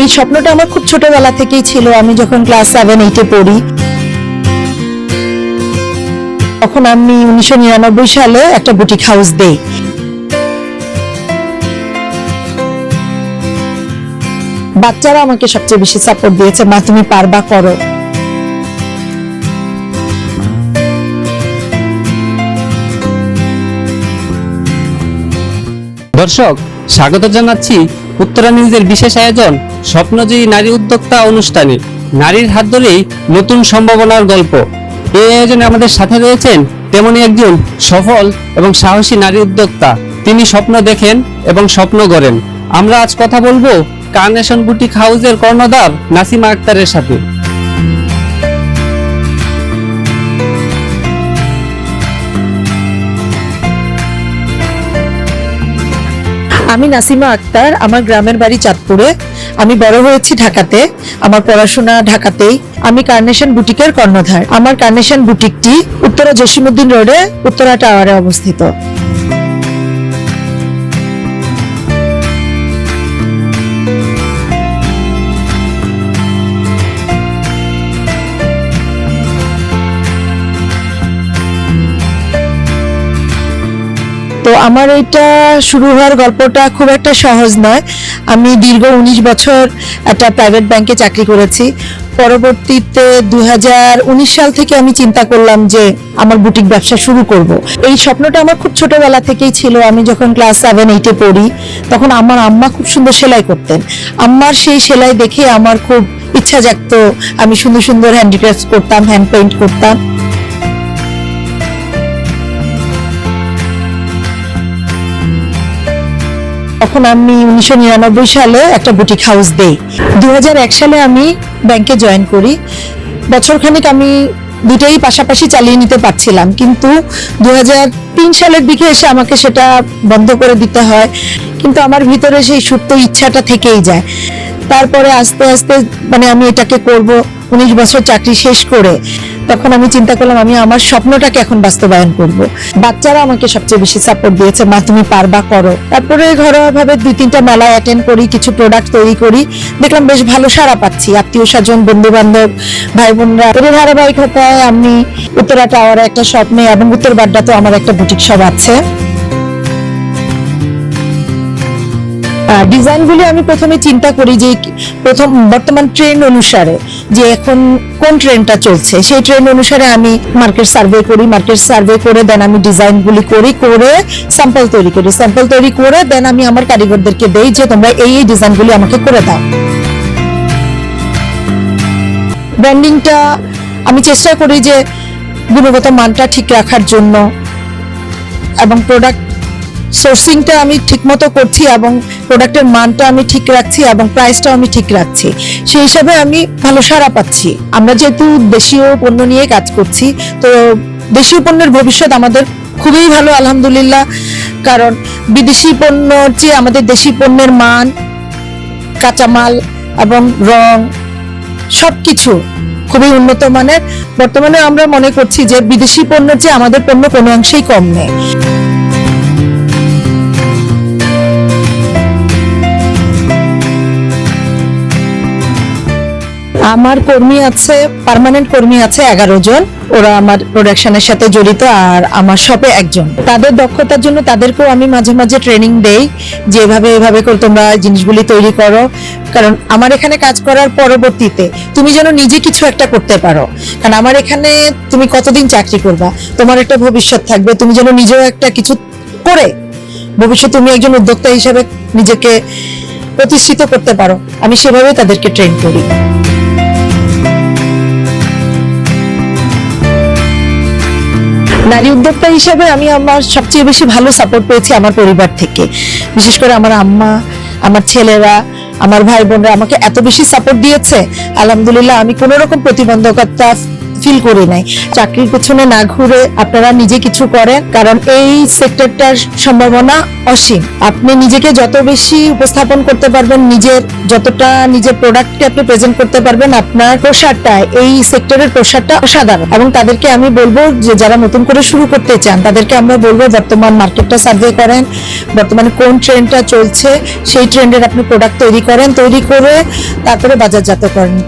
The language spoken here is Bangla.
এই স্বপ্নটা আমার খুব ছোটবেলা থেকেই ছিল। আমি যখন ক্লাস সেভেন এইটে পড়ি, তখন আমি উনিশশো নিরানব্বই সালে একটা বুটিক হাউস দেই। বাচ্চারা আমাকে সবচেয়ে বেশি সাপোর্ট দিয়েছে, মা, তুমি পারবা, করো। দর্শক স্বাগত জানাচ্ছি উত্তরা নিউজের বিশেষ আয়োজন স্বপ্নজয়ী নারী উদ্যোক্তা অনুষ্ঠানে। নারীর হাত ধরেই নতুন সম্ভাবনার গল্প। এই আয়োজনে আমাদের সাথে রয়েছেন তেমনি একজন সফল এবং সাহসী নারী উদ্যোক্তা। তিনি স্বপ্ন দেখেন এবং স্বপ্ন গড়েন। আমরা আজ কথা বলব কার্নেশন বুটিক হাউসের কর্ণধার নাসিমা আক্তারের সাথে। আমি নাসিমা আক্তার, আমার গ্রামের বাড়ি চাঁদপুরে। আমি বড় হয়েছি ঢাকাতে, আমার পড়াশোনা ঢাকাতেই। আমি কার্নেশন বুটিকের কর্ণধার। আমার কার্নেশন বুটিকটি উত্তরা জসিমুদ্দিন রোডে উত্তরা টাওয়ারে অবস্থিত। আমার এটা শুরু হওয়ার গল্পটা খুব একটা সহজ নয়। আমি দীর্ঘ উনিশ বছর একটা প্রাইভেট ব্যাংকে চাকরি করেছি। পরবর্তীতে দু হাজার উনিশ সাল থেকে আমি চিন্তা করলাম যে আমার বুটিক ব্যবসা শুরু করব। এই স্বপ্নটা আমার খুব ছোটবেলা থেকেই ছিল। আমি যখন ক্লাস সেভেন এইটে পড়ি, তখন আমার আম্মা খুব সুন্দর সেলাই করতেন। আম্মার সেই সেলাই দেখে আমার খুব ইচ্ছা জাগতো। আমি সুন্দর সুন্দর হ্যান্ডিক্রাফট করতাম হ্যান্ড পেইন্ট করতাম। তখন আমি উনিশশো নিরানব্বই সালে একটা বুটিক হাউস দেই। দু হাজার এক সালে আমি ব্যাংকে জয়েন করি। বছরখানেক আমি দুটাই পাশাপাশি চালিয়ে নিতে পারছিলাম। কিন্তু দু সালের দিকে এসে আমাকে সেটা বন্ধ করে দিতে হয়। কিন্তু আমার ভিতরে সেই সুপ্ত ইচ্ছাটা থেকেই যায়। তারপরে আস্তে আস্তে মানে আমি এটাকে করব, উনিশ বছর চাকরি শেষ করে। তখন আমি চিন্তা করলাম, আমি আমার স্বপ্নটাকে এখন বাস্তবায়ন করব। বাচ্চারা আমাকে সবচেয়ে বেশি সাপোর্ট দিয়েছে, মা, তুমি পারবা, করো। তারপরে ঘরোয়া ভাবে দুই তিনটা মেলা অ্যাটেন্ড করি, কিছু প্রোডাক্ট তৈরি করি। দেখলাম বেশ ভালো সাড়া পাচ্ছি, আত্মীয় স্বজন বন্ধু বান্ধব ভাই বোনরা এর ধারাবাহিকতায় আমি উত্তরা টাওয়ারে একটা নেই এবং উত্তর বাড্ডাতে আমার একটা বুটিক শপ আছে। ডিজাইনগুলি আমি প্রথমে চিন্তা করি যে প্রথম বর্তমান ট্রেন্ড অনুসারে যে এখন কোন ট্রেন্ডটা চলছে। সেই ট্রেন্ড অনুসারে আমি মার্কেট সার্ভে করি মার্কেট সার্ভে করে দেন আমি ডিজাইনগুলি করি, করে স্যাম্পল তৈরি করি। স্যাম্পল তৈরি করে দেন আমি আমার কারিগরদেরকে দেই যে তোমরা এই এই ডিজাইনগুলি আমাকে করে দাও। ব্র্যান্ডিংটা আমি চেষ্টা করি যে গুণগত মানটা ঠিক রাখার জন্য এবং প্রোডাক্ট সোর্সিংটা আমি ঠিকমতো করছি এবং প্রোডাক্টের মানটা আমি ঠিক রাখছি এবং প্রাইসটাও আমি ঠিক রাখছি। সেই হিসাবে আমি ভালো সাড়া পাচ্ছি। আমরা যেহেতু দেশীয় পণ্য নিয়ে কাজ করছি, তো দেশীয় পণ্যের ভবিষ্যৎ আমাদের খুবই ভালো, আলহামদুলিল্লাহ। কারণ বিদেশি পণ্যর চেয়ে আমাদের দেশি পণ্যের মান, কাঁচামাল এবং রং সব কিছু খুবই উন্নত মানের। বর্তমানে আমরা মনে করছি যে বিদেশি পণ্যের চেয়ে আমাদের পণ্য কোনো অংশেই কম নেই। আমার কর্মী আছে পার্মানেন্ট কর্মী আছে এগারো জন। ওরা আমার প্রোডাকশনের সাথে জড়িত আর আমার শপে একজন। তাদের দক্ষতার জন্য তাদেরকেও আমি মাঝে মাঝে ট্রেনিং দেই, যে এভাবে এভাবে করে তোমরা জিনিসগুলি তৈরি করো। কারণ আমার এখানে কাজ করার পরবর্তীতে তুমি যেন নিজে কিছু একটা করতে পারো। কারণ আমার এখানে তুমি কতদিন চাকরি করবা? তোমার একটা ভবিষ্যৎ থাকবে, তুমি যেন নিজেও একটা কিছু করে ভবিষ্যতে তুমি একজন উদ্যোক্তা হিসেবে নিজেকে প্রতিষ্ঠিত করতে পারো। আমি সেভাবে তাদেরকে ট্রেন করি। নারী উদ্যোক্তা হিসাবে আমি আমার সবচেয়ে বেশি ভালো সাপোর্ট পেয়েছি আমার পরিবার থেকে। বিশেষ করে আমার আম্মা, আমার ছেলেরা, আমার ভাই বোনরা আমাকে এত বেশি সাপোর্ট দিয়েছে। আলহামদুলিল্লাহ আমি কোনো রকম প্রতিবন্ধকতা ফিল করি নাই। চাকরির পেছনে না ঘুরে আপনারা নিজে কিছু করেন, কারণ এই সেক্টরটার সম্ভাবনা অসীম। আপনি নিজেকে যত বেশি উপস্থাপন করতে পারবেন, নিজের যতটা নিজের প্রোডাক্টকে আপনি প্রেজেন্ট করতে পারবেন, আপনার প্রসারটা এই সেক্টরের প্রসারটা অসাধারণ। এবং তাদেরকে আমি বলব যে, যারা নতুন করে শুরু করতে চান, তাদেরকে আমরা বলব বর্তমান মার্কেটটা সার্ভে করেন, বর্তমানে কোন ট্রেন্ডটা চলছে, সেই ট্রেন্ডের আপনি প্রোডাক্ট তৈরি করেন, তৈরি করে তারপরে বাজারজাত করেন